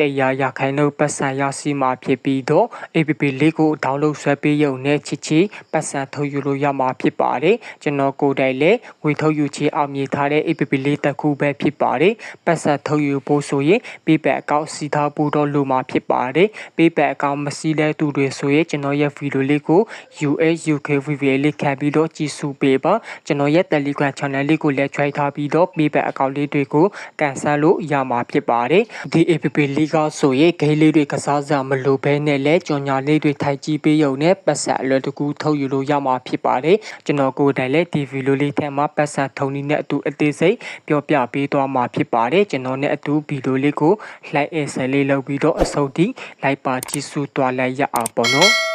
တရားရခိုင်နှုတ်ပတ်စံရရှိမှာဖြစ်ပြီးတော့ APP လေးကို download ဆွဲပေးရုံနဲ့ချစ်ချီပတ်စံထုတ်ယူလို့ရမှာဖြစ်ပါတယ်ကျွန်တော်ကိုယ်တိုင်လည်းငွေထုတ်ယူချေအောင်မြင်ထားတဲ့ APP လေးတစ်ခုပဲဖြစ်ပါတယ်ပတ်စံထုတ်ယူဖို့ဆိုရင် PayPal အကောင့်စီထားဖို့တော့လိုမှာဖြစ်ပါတယ် PayPal အကောင့်မစီးတဲ့သူတွေဆိုရင်ကျွန်တော်ရဲ့ဗီဒီယိုလေးကို US UK VPN လေးခံပြီးတော့ကြည့်စုပေးပါကျွန်တော်ရဲ့ Telegram channel လေးကိုလည်း try ထားပြီးတော့ PayPal အကောင့်လေးတွေကိုကန်ဆယ်လို့ရမှာဖြစ်ပါတယ်ဒီ APP လေးကဆိုရင်ဂိမ်းလေးတွေကစားစရာမလိုဘဲနဲ့လဲကြော်ညာလေးတွေထိုက်ကြည့်ပေးရုံနဲ့ပတ်ဆက်အလွယ်တကူထုတ်ယူလို့ရမှာဖြစ်ပါတယ်ကျွန်တော်ကိုယ်တိုင်လည်းဒီဗီဒီယိုလေးထဲမှာပတ်ဆက်ထုံနည်းနဲ့အတူအသေးစိတ်ပြောပြပေးသွားမှာဖြစ်ပါတယ်ကျွန်တော်နဲ့အတူဗီဒီယိုလေးကို like အစလေးလုပ်ပြီးတော့အဆုံးထိ like ပါကြည့်စုသွားလိုက်ရအောင်ပေါ့နော်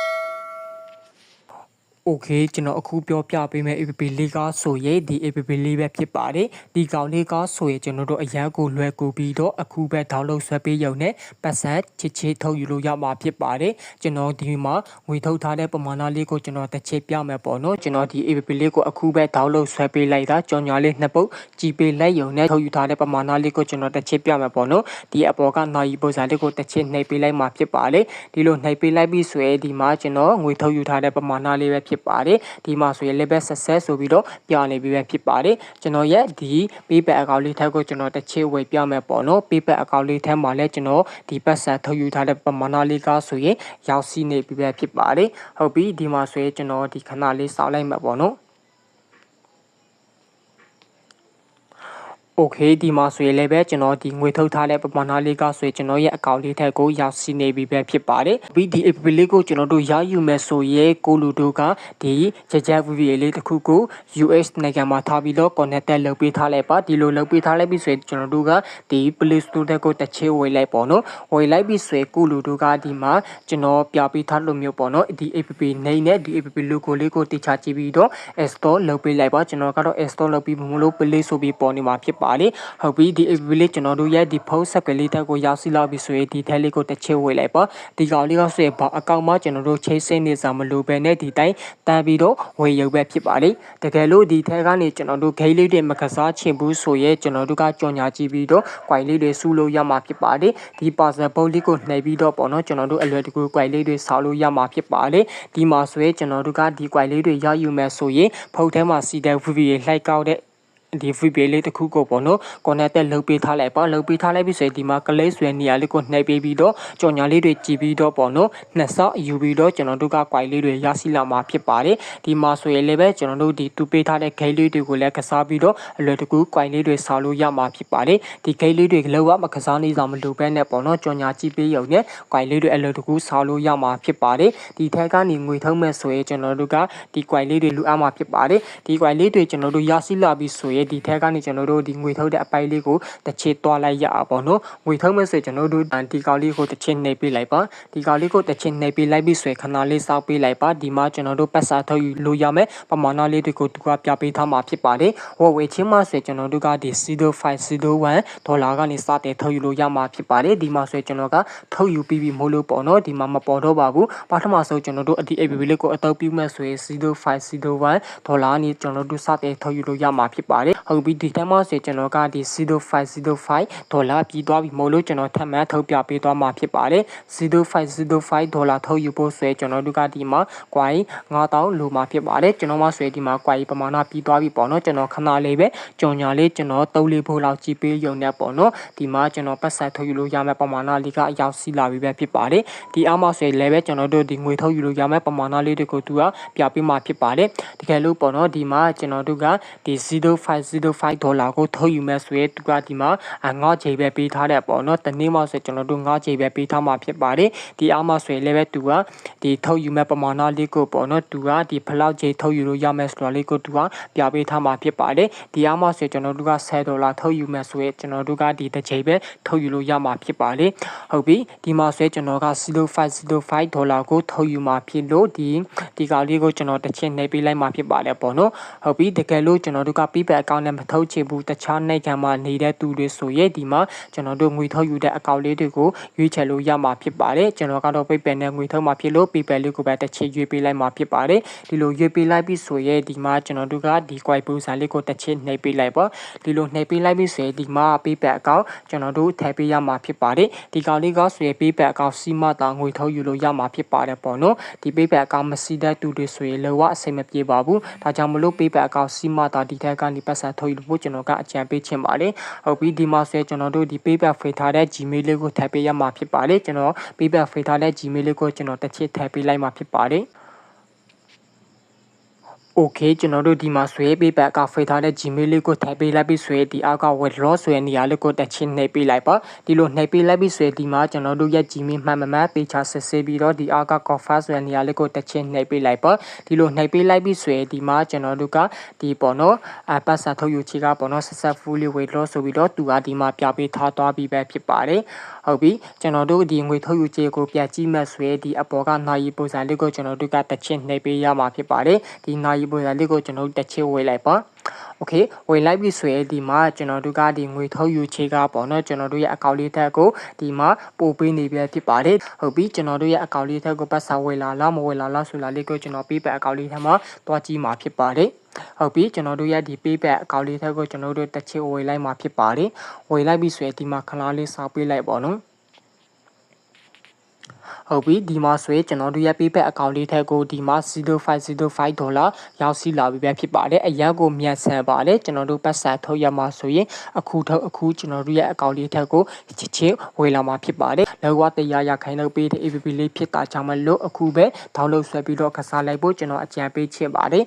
Okay ကျွန်တော်အခုပြောပြပေးမယ့် app လေးကဆိုရင်ဒီ app လေးပဲဖြစ်ပါတယ်ဒီကောင်လေးကဆိုရင်ကျွန်တော်တို့အရန်ကိုလွယ်ကူပြီးတော့အခုပဲ download ဆွဲပေးရုံနဲ့ပတ်စံချစ်ချစ်ထုတ်ယူလို့ရမှာဖြစ်ပါတယ်ကျွန်တော်ဒီမှာငွေထုတ်ထားတဲ့ပမာဏလေးကိုကျွန်တော်တစ်ချက်ပြမယ်ပေါ့နော်ကျွန်တော်ဒီ app လေးကိုအခုပဲ download ဆွဲပေးလိုက်တာကြော်ညာလေးနှစ်ပုတ်ကြည်ပေးလိုက်ရုံနဲ့ထုတ်ယူထားတဲ့ပမာဏလေးကိုကျွန်တော်တစ်ချက်ပြမယ်ပေါ့နော်ဒီအပေါ်ကနိုင်ပုံစံလေးကိုတစ်ချက်နှိပ်ပေးလိုက်မှာဖြစ်ပါတယ်ဒီလိုနှိပ်ပေးလိုက်ပြီးဆိုရင်ဒီမှာကျွန်တော်ငွေထုတ်ယူထားတဲ့ပမာဏလေးပဲဖြစ်ပါတယ်ဒီမှာဆိုရင် level success ဆိုပြီးတော့ပြနေပြီးပဲဖြစ်ပါတယ်ကျွန်တော်ရဲ့ဒီ PayPal account လေးထက်ကိုကျွန်တော်တစ်ချေဝေပြမယ်ပေါ့နော် PayPal account လေးထဲမှာလည်းကျွန်တော်ဒီပတ်စံထုတ်ယူထားတဲ့ပမာဏလေးကဆိုရင်ရောက်စီနေပြီးပဲဖြစ်ပါတယ်ဟုတ်ပြီဒီမှာဆိုရင်ကျွန်တော်ဒီခဏလေးစောင့်လိုက်မှာပေါ့နော် โอเคဒီမှာဆိုရင်လည်းပဲကျွန်တော်ဒီငွေထုတ်ထားတဲ့ပမာဏလေးကဆိုရင်ကျွန်တော်ရဲ့အကောင့်လေးထက်ကိုရောက်စီနေပြီပဲဖြစ်ပါတယ်ပြီးဒီ app လေးကိုကျွန်တော်တို့ရယူမယ်ဆိုရင်ကိုလူတို့ကဒီကြကြ VPA လေးတစ်ခုကို US နိုင်ငံမှာထားပြီးတော့ connected လုပ်ပေးထားလိုက်ပါဒီလိုလုပ်ပေးထားလိုက်ပြီဆိုရင်ကျွန်တော်တို့ကဒီ Play Store တက်ကိုတစ်ချေဝေလိုက်ပေါ့နော်ဝေလိုက်ပြီဆိုရင်ကိုလူတို့ကဒီမှာကျွန်တော်ပြပေးထားလို့မျိုးပေါ့နော်ဒီ app နေနဲ့ဒီ app logo လေးကိုတိချကြည့်ပြီးတော့ install လုပ်ပေးလိုက်ပါကျွန်တော်ကတော့ install လုပ်ပြီးမလို့ Play ဆိုပြီးပေါ်နေမှာဖြစ်ပါ ါပါတယ်ဟုတ်ပြီဒီ app လေးကျွန်တော်တို့ရဲ့ဒီဖုန်းဆက်ကလေးတက်ကိုရောက်စီလာပြီဆိုရင်ဒီထဲလေးကိုတစ်ချက်ဝေလိုက်ပါဒီကောင်လေးကဆိုရင်ဘာအကောင့်မှကျွန်တော်တို့ချိတ်ဆင်းနေစာမလိုပဲနဲ့ဒီတိုင်းတန်းပြီးတော့ဝေရုပ်ပဲဖြစ်ပါတယ်တကယ်လို့ဒီထဲကနေကျွန်တော်တို့ဂိမ်းလေးတွေမကစားချင်ဘူးဆိုရင်ကျွန်တော်တို့ကကြော်ညာကြည့်ပြီးတော့ quite လေးတွေစုလို့ရမှာဖြစ်ပါတယ်ဒီ parcel box လေးကိုနှိပ်ပြီးတော့ပေါ့နော်ကျွန်တော်တို့အလွယ်တကူ quite လေးတွေဆောက်လို့ရမှာဖြစ်ပါတယ်ဒီမှာဆိုရင်ကျွန်တော်တို့ကဒီ quite လေးတွေရယူမယ်ဆိုရင်ဖုန်းထဲမှာစီတဲ့ VPA လှိုက်ကောက်တဲ့ ဒီ VPN လေးတစ်ခုကိုပေါ့နော် connected လုပ်ပေးထားလိုက်ပါလုပ်ပေးထားလိုက်ပြီဆိုရင်ဒီမှာ click ဆွဲနေရာလေးကိုနှိပ်ပေးပြီးတော့ကြော်ညာလေးတွေကြည့်ပြီးတော့ပေါ့နော်နှစ်ဆော့ယူပြီးတော့ကျွန်တော်တို့က quite လေးတွေရရှိလာမှာဖြစ်ပါတယ်ဒီမှာဆိုရင်လည်းပဲကျွန်တော်တို့ဒီတူပေးထားတဲ့ gate လေးတွေကိုလည်းကစားပြီးတော့အလွယ်တကူ quite လေးတွေဆောက်လို့ရမှာဖြစ်ပါတယ်ဒီ gate လေးတွေလောကမကစားနေဆောင်မလိုပဲနဲ့ပေါ့နော်ကြော်ညာကြည့်ပေးရုံနဲ့ quite လေးတွေအလွယ်တကူဆောက်လို့ရမှာဖြစ်ပါတယ်ဒီထက်ကနေငွေထုံးမဲ့ဆိုရင်ကျွန်တော်တို့ကဒီ quite လေးတွေလူအားမှာဖြစ်ပါတယ်ဒီ quite လေးတွေကျွန်တော်တို့ရရှိလာပြီဆိုရင်ဒီထက်ကနေကျွန်တော်တို့ဒီငွေထုတ်တဲ့အပိုင်းလေးကိုတစ်ချေသွားလိုက်ရအောင်ပေါ့နော်ငွေထုတ်မဲ့ဆိုကျွန်တော်တို့ဒီကောင်လေးကိုတစ်ချေနှိပ်ပေးလိုက်ပါဒီကောင်လေးကိုတစ်ချေနှိပ်ပေးလိုက်ပြီးဆိုရင်ခဏလေးစောက်ပေးလိုက်ပါဒီမှာကျွန်တော်တို့ပတ်စာထုတ်ယူလို့ရမယ်ပမာဏလေးတွေကိုသူကပြပေးထားမှာဖြစ်ပါတယ်ဝယ်ဝယ်ချင်းမှဆိုကျွန်တော်တို့ကဒီ0501ဒေါ်လာကနေစတဲ့ထုတ်ယူလို့ရမှာဖြစ်ပါတယ်ဒီမှာဆိုကျွန်တော်ကထုတ်ယူပြီးပြီမို့လို့ပေါ့နော်ဒီမှာမပေါ်တော့ပါဘူးပထမဆုံးကျွန်တော်တို့အဒီ APP လေးကိုအသုံးပြုမဲ့ဆိုရင်0501ဒေါ်လာနေကျွန်တော်တို့စတဲ့ထုတ်ယူလို့ရမှာဖြစ်ပါတယ်ဟုတ်ပြီဒီတိုင်းမှာဆိုကျွန်တော်ကဒီ0505ဒေါ်လာပြီးသွားပြီမို့လို့ကျွန်တော်ထပ်မံထုတ်ပြပေးသွားမှာဖြစ်ပါတယ်0505ဒေါ်လာထုတ်ယူဖို့ဆိုရင်ကျွန်တော်တို့ကဒီမှာ coin 9000လိုမှာဖြစ်ပါတယ်ကျွန်တော်မှဆိုရင်ဒီမှာ coin ပမာဏပြီးသွားပြီပေါ့နော်ကျွန်တော်ခဏလေးပဲကြော်ညာလေးကျွန်တော်3လေးဖို့လောက်ကြည့်ပေးရုံနဲ့ပေါ့နော်ဒီမှာကျွန်တော်ပတ်ဆက်ထုတ်ယူလို့ရမယ့်ပမာဏလေးကအရောက်စီလာပြီပဲဖြစ်ပါတယ်ဒီအားမဆိုရင်လည်းပဲကျွန်တော်တို့ဒီငွေထုတ်ယူလို့ရမယ့်ပမာဏလေးတွေကိုသူကပြပေးမှာဖြစ်ပါတယ်တကယ်လို့ပေါ့နော်ဒီမှာကျွန်တော်တို့ကဒီ0505ဒေါ်လာကိုထုတ်ယူမဲ့ဆိုရင်သူကဒီမှာငါးချိန်ပဲပေးထားတဲ့ပေါ့နော်တနေ့မှဆိုကျွန်တော်တို့ငါးချိန်ပဲပေးထားမှာဖြစ်ပါတယ်ဒီအားမဆိုရင်လည်းပဲသူကဒီထုတ်ယူမဲ့ပမာဏလေးကိုပေါ့နော်သူကဒီဖလောက်ချိန်ထုတ်ယူလို့ရမယ်ဆိုတာလေးကိုသူကပြပေးထားမှာဖြစ်ပါတယ်ဒီအားမဆိုကျွန်တော်တို့က10ဒေါ်လာထုတ်ယူမဲ့ဆိုရင်ကျွန်တော်တို့ကဒီတစ်ချိန်ပဲထုတ်ယူလို့ရမှာဖြစ်ပါတယ်ဟုတ်ပြီဒီမှာဆိုကျွန်တော်က0505ဒေါ်လာကိုထုတ်ယူမှာဖြစ်လို့ဒီဒီကောင်လေးကိုကျွန်တော်တစ်ချက်နှိပ်ပေးလိုက်မှာဖြစ်ပါတယ်ပေါ့နော်ဟုတ်ပြီတကယ်လို့ကျွန်တော်တို့က PayPal အကောင့်နဲ့မထုတ်ချင်ဘူးတခြားနိုင်ငံမှာနေတဲ့သူတွေဆိုရင်ဒီမှာကျွန်တော်တို့ငွေထုတ်ယူတဲ့အကောင့်လေးတွေကိုရွေးချယ်လို့ရမှာဖြစ်ပါတယ်ကျွန်တော်ကတော့ PayPal နဲ့ငွေထုတ်မှာဖြစ်လို့ PayPal လေးကိုပဲတစ်ချက်ရွေးပေးလိုက်မှာဖြစ်ပါတယ်ဒီလိုရွေးပေးလိုက်ပြီဆိုရင်ဒီမှာကျွန်တော်တို့ကဒီ quite ပုံစံလေးကိုတစ်ချက်နှိပ်ပေးလိုက်ပါဒီလိုနှိပ်ပေးလိုက်ပြီဆိုရင်ဒီမှာ PayPal အကောင့်ကျွန်တော်တို့ထည့်ပေးရမှာဖြစ်ပါတယ်ဒီကောင်လေးကဆိုရင် PayPal အကောင့်စီမတာငွေထုတ်ယူလို့ရမှာဖြစ်ပါတယ်ပေါ့နော်ဒီ PayPal အကောင့်မစီတဲ့သူတွေဆိုရင်လောကအဆင်မပြေပါဘူးဒါကြောင့်မလို့ PayPal အကောင့်စီမတာဒီထက်ကနေပတ်စံထုတ်ယူဖို့ကျွန်တော်ကအကြံပေးချင်ပါတယ်ဟုတ်ပြီဒီမှာဆိုရင်ကျွန်တော်တို့ဒီ PayPal ဖေးထားတဲ့ Gmail လေးကိုထည့်ပေးရမှာဖြစ်ပါတယ်ကျွန်တော် PayPal ဖေးထားတဲ့ Gmail လေးကိုကျွန်တော်တစ်ချက်ထည့်ပေးလိုက်မှာဖြစ်ပါတယ် Okay ကျွန်တော်တို့ဒီမှာဆွဲပေးပတ်ကဖိတ်ထားတဲ့ Gmail လေးကိုထည့်ပေးလိုက်ပြီးဆွဲဒီအောက်က withdraw ဆွဲနေရာလေးကိုတက်ချင်းနှိပ်ပေးလိုက်ပါဒီလိုနှိပ်ပေးလိုက်ပြီးဆွဲဒီမှာကျွန်တော်တို့ရဲ့ Gmail မှန်မှန်ပေချာဆက်ဆေးပြီးတော့ဒီအောက်က confirm ဆွဲနေရာလေးကိုတက်ချင်းနှိပ်ပေးလိုက်ပါဒီလိုနှိပ်ပေးလိုက်ပြီးဆွဲဒီမှာကျွန်တော်တို့ကဒီပေါ်တော့အပတ်စာထုတ်ယူချီကပေါ်တော့ successfully withdraw ဆိုပြီးတော့သူကဒီမှာပြပေးထားသွားပြီးပဲဖြစ်ပါတယ်ဟုတ်ပြီကျွန်တော်တို့ဒီငွေထုတ်ယူချီကိုပြကြည့်မှဆွဲဒီအပေါ်ကနိုင်ပုံစံလေးကိုကျွန်တော်တို့ကတက်ချင်းနှိပ်ပေးရမှာဖြစ်ပါတယ်ဒီနိုင်ပုံစံလေးကိုကျွန်တော်တို့တစ်ချင်းဝေးလိုက်ပါโอเคဝင်လိုက်ပြီဆိုရင်ဒီမှာကျွန်တော်တို့ကဒီငွေထုတ်ယူချေကပေါ့နော်ကျွန်တော်တို့ရဲ့အကောင့်လေးထက်ကိုဒီမှာပို့ပေးနေပြဖြစ်ပါတယ်ဟုတ်ပြီကျွန်တော်တို့ရဲ့အကောင့်လေးထက်ကိုပတ်စာဝေလာလားမဝေလာလားဆိုတာလေးကိုကျွန်တော်ပေးပတ်အကောင့်လေးထက်မှာတွားကြည့်မှာဖြစ်ပါတယ်ဟုတ်ပြီကျွန်တော်တို့ရဲ့ဒီ payback အကောင့်လေးထက်ကိုကျွန်တော်တို့တစ်ချစ်ဝေလိုက်မှာဖြစ်ပါတယ်ဝေလိုက်ပြီဆိုရင်ဒီမှာခလားလေးစောက်ပေးလိုက်ပါနော် ဟုတ်ပြီဒီမှာဆိုရင်ကျွန်တော်တို့ရဲ့ PayPal account လေးထက်ကိုဒီမှာ0505ဒေါ်လာရောက်စီလာပြီပဲဖြစ်ပါတယ်အရက်ကိုမြန်ဆန်ပါတယ်ကျွန်တော်တို့ပတ်စံထုတ်ရမှာဆိုရင်အခုထုတ်အခုကျွန်တော်တို့ရဲ့ account လေးထက်ကိုချစ်ချင်းဝေလာမှာဖြစ်ပါတယ်လောကတရားရခိုင်လို့ပေးတဲ့ APP လေးဖြစ်တာကြောင့်မလို့အခုပဲ download ဆွဲပြီးတော့ခစားလိုက်ဖို့ကျွန်တော်အကြံပေးချင်ပါတယ်